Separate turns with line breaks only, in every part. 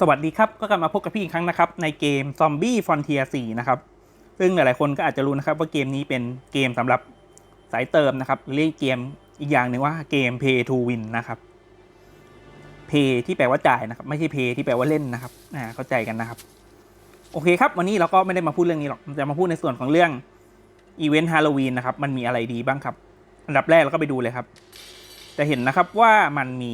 สวัสดีครับ ก็กลับมาพบกับพี่อีกครั้งนะครับ ในเกม Zombie Frontier 4นะครับ ซึ่งหลายๆคนก็อาจจะรู้นะครับว่าเกมนี้เป็นเกมสำหรับสายเติมนะครับหรือเรียกเกมอีกอย่างหนึ่งว่าเกม Pay to Win นะครับ Pay ที่แปลว่าจ่ายนะครับ ไม่ใช่ Pay ที่แปลว่าเล่นนะครับอ่าเข้าใจกันนะครับ โอเคครับ วันนี้เราก็ไม่ได้มาพูดเรื่องนี้หรอกจะมาพูดในส่วนของเรื่องอีเวนต์ฮาโลวีนนะครับมันมีอะไรดีบ้างครับ อันดับแรกเราก็ไปดูเลยครับ จะเห็นนะครับว่ามันมี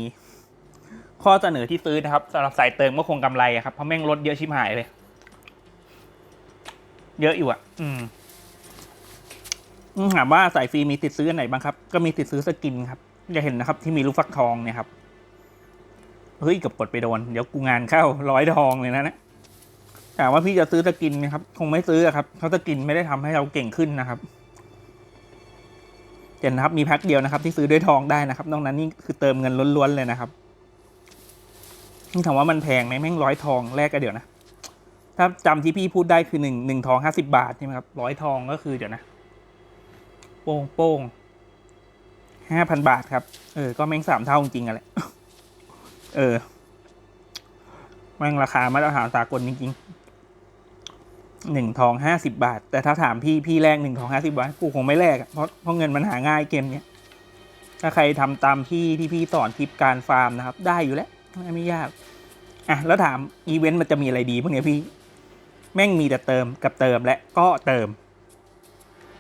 ข้อเสนอที่ซื้อนะครับสำหรับสายเติมก็คงกำไรอะครับเพราะแม่งลดเยอะชิบหายเลย เยอะอยู่อะ อืมอืมถามว่าสายฟรีมีติดซื้ออันไหนบ้างครับ ก็มีติดซื้อสกินครับจะเห็นนะครับ ที่มีลูกฟักทองเนี่ยครับเฮ้ยเกับกดไปโดน เดี๋ยวกูงานเข้าร้อยทองเลยนะนะถามว่าพี่จะซื้อสกินไหมครับ คงไม่ซื้ออะครับเพราะสกินไม่ได้ทำให้เราเก่งขึ้นนะครับเห็นนะครับมีแพ็คเดียวนะครับ ที่ซื้อด้วยทองได้นะครับนอกนั้นนี่คือเติมเงินล้วนๆเลยนะครับนี่ ถามว่ามันแพงไหมแม่งร้อยทองแรกก็เดี๋ยวนะ ถ้าจำที่พี่พูดได้คือหนึ่งหนึ่งทองห้าสิบาทใช่ไหมครับร้อยทองก็คือเดี๋ยวนะ โป้งโป้งห้าพันบาทครับ เออ ก็แม่งสามเท่าจริงๆอะแหละเออ แม่งราคามาตรฐานสากลจริงๆหนึ่งทองห้าสิบาท แต่ถ้าถามพี่พี่แลกหนึ่งทองห้าสิบาท กูคงไม่แลกเพราะเพราะเงินมันหาง่ายเกมเนี้ยถ้าใครทำตามพี่ที่พี่สอนคลิปการฟาร์มนะครับ ได้อยู่แล้ว ไม่ยาก อะ แล้วถามอีเวนต์มันจะมีอะไรดีพวกเนี้ยพี่ แม่งมีแต่เติมกับเติมและก็เติม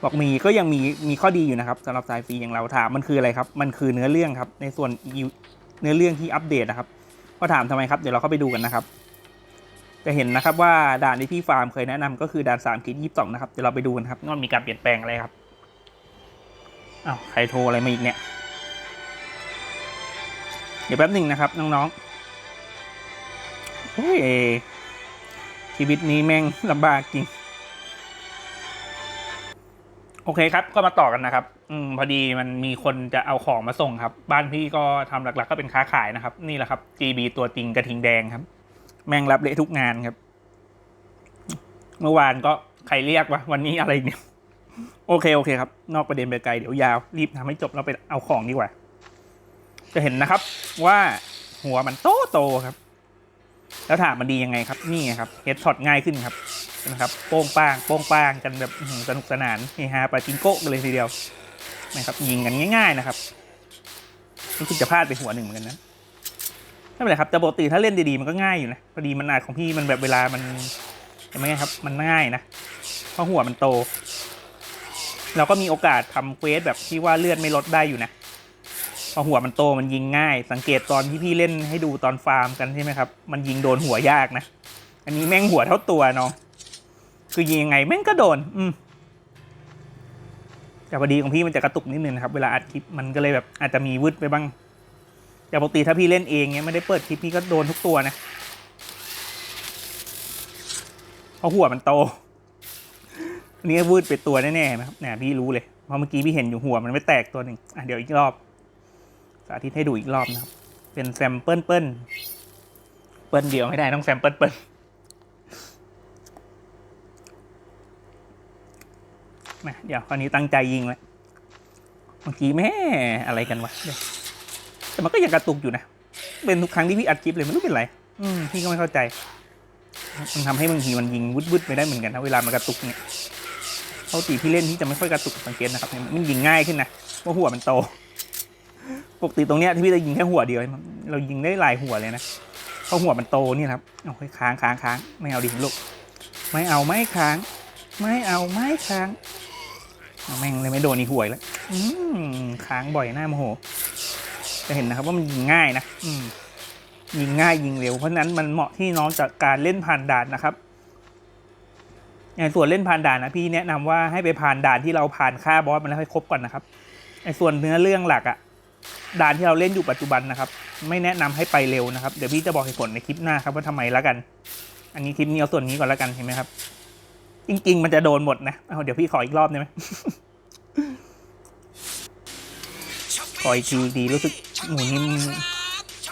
บอกมีก็ยังมีมีข้อดีอยู่นะครับสำหรับสายฟรีอย่างเราถามมันคืออะไรครับ มันคือเนื้อเรื่องครับ ในส่วนเนื้อเรื่องที่อัปเดตนะครับก็ถามทำไมครับ เดี๋ยวเราเข้าไปดูกันนะครับ จะเห็นนะครับว่าด่านที่พี่ฟาร์มเคยแนะนำก็คือด่านสามคิดยี่สิบสองนะครับ เดี๋ยวเราไปดูกันครับว่ามีการเปลี่ยนแปลงอะไรครับอ้าวใครโทรอะไรมาอีกเนี่ย ดี๋ยวแป๊บหนึ่งนะครับ น้องๆโอ้ยชีวิตนี้แม่งลำบากจริง โอเคครับ ก็มาต่อกันนะครับ อืมพอดีมันมีคนจะเอาของมาส่งครับ บ้านพี่ก็ทำหลัก ๆ ก็เป็นค้าขายนะครับ นี่แหละครับ GB ตัวจริงกระทิงแดงครับ แม่งรับเละทุกงานครับ เมื่อวานก็ใครเรียกวะวันนี้อะไรเนี่ย โอเคโอเคครับ นอกประเด็นไปไกลเดี๋ยวยาว รีบทำให้จบแล้วไปเอาของดีกว่า จะเห็นนะครับว่าหัวมันโตโตครับ แล้วถามมันดียังไงครับ นี่ครับเฮดช็อตง่ายขึ้นครับนะครับโป้งป้างโป้งป้างกันแบบสนุกสนานเฮฮาปาจิงโก้กันเลยทีเดียวนะครับยิงกันง่าย ๆนะครับรู้สึกจะพลาดไปหัวหนึ่งเหมือนกันนะไม่เป็นไรครับแต่ปกติถ้าเล่นดีๆมันก็ง่ายอยู่นะพอดีมันอาจของพี่มันแบบเวลามันยังไงครับ มันง่ายนะเพราะหัวมันโต เราก็มีโอกาสทำเควสแบบที่ว่าเลือดไม่ลดได้อยู่นะ พอหัวมันโตมันยิงง่าย สังเกตตอนที่พี่เล่นให้ดูตอนฟาร์มกันใช่ไหมครับ มันยิงโดนหัวยากนะ อันนี้แม่งหัวเท่าตัวเนาะคือยิงยังไงแม่งก็โดน อืมแต่พอดีของพี่มันจะกระตุกนิดนึงนะครับ เวลาอัดคลิปมันก็เลยแบบอาจจะมีวืดไปบ้างแต่ปกติถ้าพี่เล่นเองเนี้ยไม่ได้เปิดคลิปพี่ก็โดนทุกตัวนะเพราะหัวมันโตอันนี้วืดไปตัวแน่ๆนะครับเนี่ยพี่รู้เลยเพราะเมื่อกี้พี่เห็นอยู่หัวมันไม่แตกตัวหนึ่งอะเดี๋ยวอีกรอบ สาธิตให้ดูอีกรอบนะครับ เป็นแซมเปิลเปิลเปิลเดียวไม่ได้ต้องแซมเปิลเปิลมาเดี๋ยวคราวนี้ตั้งใจยิงแล้วเมื่อกี้แม่อะไรกันวะแต่มันก็ยังกระตุกอยู่นะ เป็นทุกครั้งที่พี่อัดคลิปเลยไม่รู้เป็นไร อืมพี่ก็ไม่เข้าใจ มันทำให้บางทีมันยิงวุดๆไปได้เหมือนกันนะเวลามันกระตุกเนี่ยปกติพี่เล่นที่จะไม่ค่อยกระตุกสังเกตนะครับมันยิงง่ายขึ้นนะเพราะหัวมันโต ปกติตรงเนี้ยที่พี่จะยิงแค่หัวเดียว เรายิงได้หลายหัวเลยนะเพราะหัวมันโตนี่ครับเอาค่อยค้างค้างค้างไม่เอาดิลูกไม่เอาไม่ค้าง ไม่เอาไม่ค้างแม่งเลยไม่โดนอีหัวอีกแล้วอืค้างบ่อยหน้าโมโหจะเห็นนะครับว่ามันยิงง่ายนะอืยิงง่ายยิงเร็วเพราะนั้นมันเหมาะที่น้องจากการเล่นผ่านด่านนะครับในส่วนเล่นผ่านด่านนะพี่แนะนำว่าให้ไปผ่านด่านที่เราผ่านฆ่าบอสมันแล้วให้ครบก่อนนะครับในส่วนเนื้อเรื่องหลักอะ ด่านที่เราเล่นอยู่ปัจจุบันนะครับ ไม่แนะนำให้ไปเร็วนะครับ เดี๋ยวพี่จะบอกเหตุผลในคลิปหน้าครับว่าทำไมแล้วกัน อันนี้คลิปนี้เอาส่วนนี้ก่อนแล้วกันเห็นไหมครับ จริง ๆ มันจะโดนหมดนะเอาเดี๋ยวพี่ขออีกรอบได้ไหมขออีกทีดีรู้สึกหมูนี่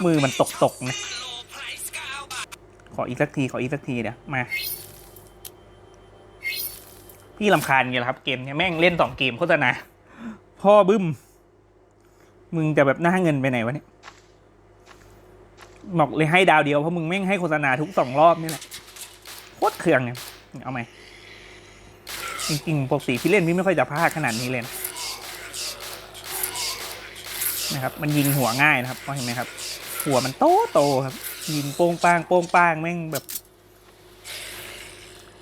มือมันตกตกนะขออีกสักทีขออีกสักทีเดี๋ยวมาพี่ลำคาญอย่างเงี้ยครับเกมเนี้ยแม่งเล่นสองเกมโฆษณาพ่อบึ้ม มึงจะแบบหน้าเงินไปไหนวะเนี่ยบอกเลยให้ดาวเดียวเพราะมึงแม่งให้โฆษณาทุกสองรอบนี่แหละโคตรเคืองเนี่ยเอาไหมจริงๆปกติพี่เล่นพี่ไม่ค่อยจะพลาดขนาดนี้เลยนะนะครับ มันยิงหัวง่ายนะครับเห็นไหมครับ หัวมันโตโตครับ ยิงโป้งป้างโป้งป้างแม่งแบบ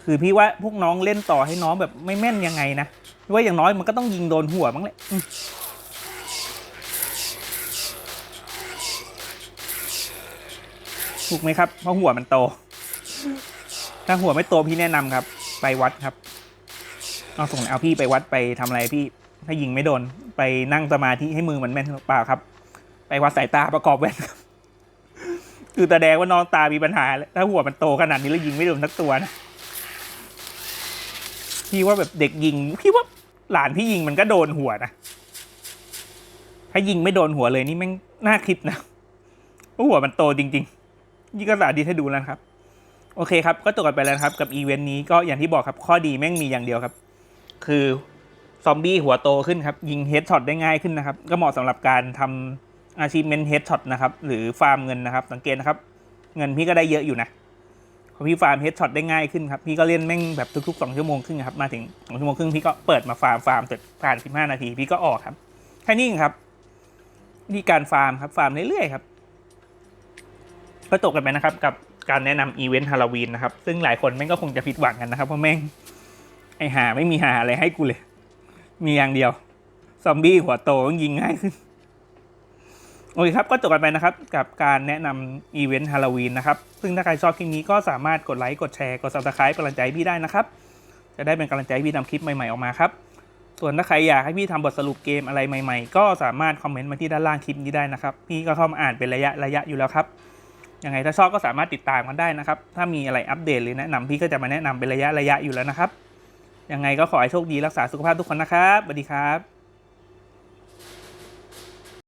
คือพี่ว่าพวกน้องเล่นต่อให้น้องแบบไม่แม่นยังไงนะว่าอย่างน้อยมันก็ต้องยิงโดนหัวบ้างแหละ ถูกไหมครับ เพราะหัวมันโต ถ้าหัวไม่โตพี่แนะนำครับ ไปวัดครับเอาส่งเอาพี่ไปวัดไปทำอะไรพี่ถ้ายิงไม่โดน ไปนั่งสมาธิให้มือมันแม่นเปล่าครับ ไปวัดสายตาประกอบแว่นครับคือแสดงว่าน้องตามีปัญหาแล้วถ้าหัวมันโตขนาดนี้แล้วยิงไม่โดนสักตัวนะพี่ว่าแบบเด็กยิงพี่ว่าหลานพี่ยิงมันก็โดนหัวนะถ้ายิงไม่โดนหัวเลยนี่แม่งน่าคิดนะว่าหัวมันโตจริง ๆ ยี่ก็สาธิตให้ดูแล้วครับ โอเคครับ ก็จบกันไปแล้วครับกับอีเวนต์นี้ก็อย่างที่บอกครับข้อดีแม่งมีอย่างเดียวครับ คือซอมบี้หัวโตขึ้นครับ ยิงเฮดช็อตได้ง่ายขึ้นนะครับ ก็เหมาะสำหรับการทำอาชีพเมนเฮดช็อตนะครับ หรือฟาร์มเงินนะครับ สังเกตนะครับ เงินพี่ก็ได้เยอะอยู่นะเพราะพี่ฟาร์มเฮดช็อตได้ง่ายขึ้นครับ พี่ก็เล่นแม่งแบบทุกๆสองชั่วโมงครึ่งครับ มาถึงสองชั่วโมงครึ่งพี่ก็เปิดมาฟาร์มฟาร์มเสร็จผ่านสิบห้านาที พี่ก็ออกครับ แค่นี้เองครับวิธีการฟาร์มครับ ฟาร์มเรื่อยๆครับ ก็จบกันไปนะครับกับการแนะนำอีเวนต์ฮาโลวีนนะครับ ซึ่งหลายคนแม่งก็คงจะผิดหวังกันนะครับเพราะแม่งไอหาไม่มีหาอะไรให้กูเลย มีอย่างเดียว ซอมบี้หัวโตต้องยิงง่ายขึ้น โอเคครับ ก็จบกันไปนะครับ กับการแนะนำอีเวนต์ฮาโลวีนนะครับ ซึ่งถ้าใครชอบคลิปนี้ก็สามารถกดไลค์กดแชร์กด subscribe เป็นกำลังใจพี่ได้นะครับ จะได้เป็นกำลังใจให้พี่ทำคลิปใหม่ๆออกมาครับ ส่วนถ้าใครอยากให้พี่ทำบทสรุปเกมอะไรใหม่ ๆ ก็สามารถคอมเมนต์มาที่ด้านล่างคลิปนี้ได้นะครับ พี่ก็เข้ามาอ่านเป็นระยะระยะอยู่แล้วครับ ยังไงถ้าชอบก็สามารถติดตามกันได้นะครับ ถ้ามีอะไรอัปเดตหรือแนะนำพี่ก็จะมาแนะนำเป็นระยะระยะอยู่แล้วนะครับ ยังไงก็ขอให้โชคดีรักษาสุขภาพทุกคนนะครับสวัสดีครับ